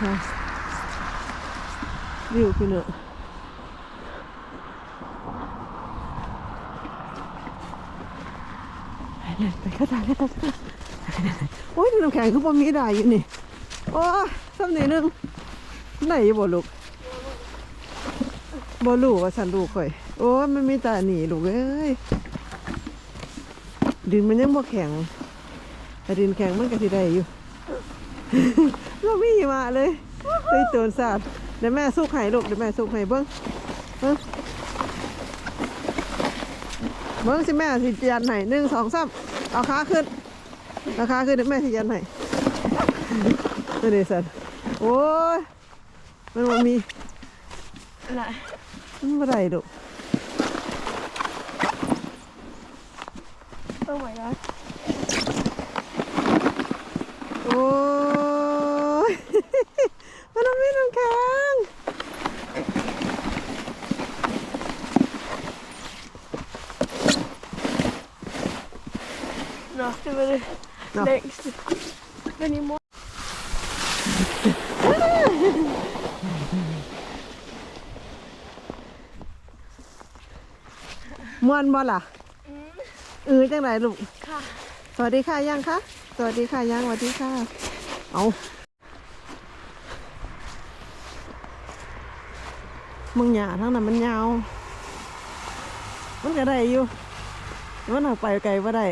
ค่ะวิวพี่เนอะไปเลยไปเข้าตาเลยเข้าตาโอ้ยน้ำแข็งคือบ่มีได้อยู่นี่ โอ้ยซ้ำนี่หนึงไหนอยู่บ่ลูกบ่ลูกว่าสันลูกข่อย โอ้ยมันมีแต่หนีลูกเอ้ยดินมันยังบ่แข็งแต่ดินแข็งมันก็สิได้อยู่ เราไม่หิมะเลยเฮ้ยโจรสาดเดี๋ยวแม่สุกไห้ลูกเดี๋ยวแม่สุกไห้เบิ้งเบิ้งเบิ้งสิแม่สิยันไห้หนึ่งสองสามเอาขาขึ้นเอาขาขึ้นเดี๋ยวแม่สิยันไห้นี่เดสันโอ้ยมันบ่มีอะไรมันบ่ได้ลูกโอ้ my god โอ้ย มันบ่มีน้ำแข็ง Nå, det var det Nå. længste. Men i morgen... ม่วนบ่ล่ะเออจังไรลูก ค่ะ สวัสดีค่ะยังคะ สวัสดีค่ะยังสวัสดีค่ะ เอา มึงหยาทั้งนั้นมันยาว มันก็ได้อยู่มันออกไปไกลว่าได้